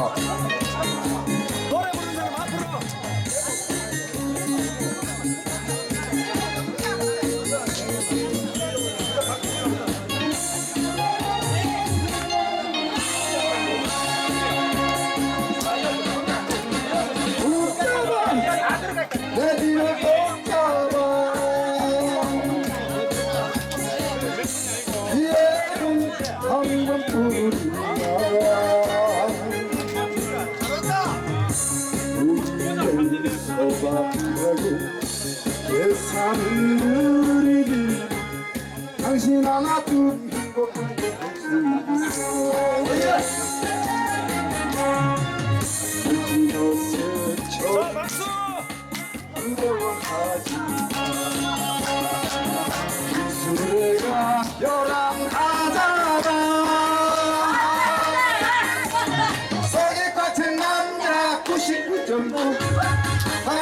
노래 부르는 사람 한번 부르 호박이라고 내 삶을 이길 당신 하나 둔 행복한 게 없습니다 이곳에 사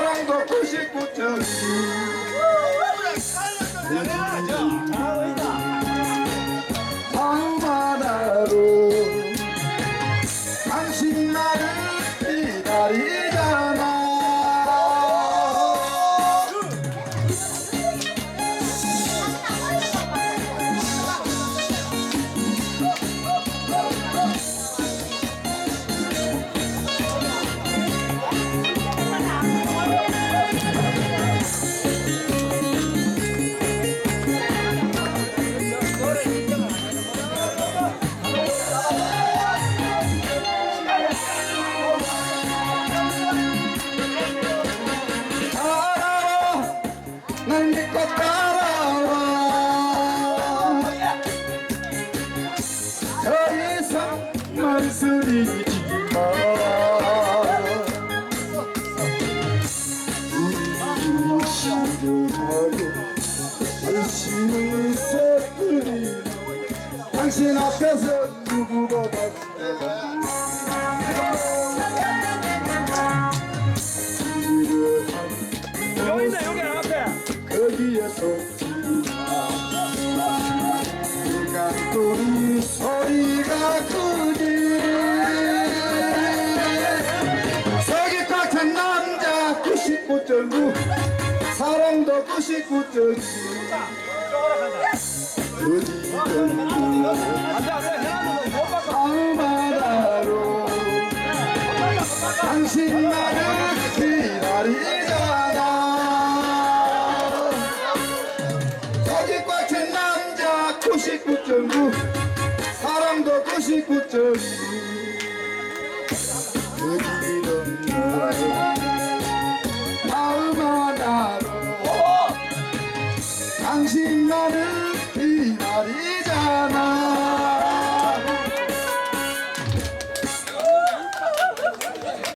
여기 있네, 여기 앞에. 거기에 속지마 시간돌이 소리가 크지 99.9 사랑도 99.9 어디든 안 돼, 안 돼. 해놔도 못 바꿔. 밤바다로 당신 나를 기다리잖아 거기 꽉찬 남자 99.9 사랑도 99.9 zindanı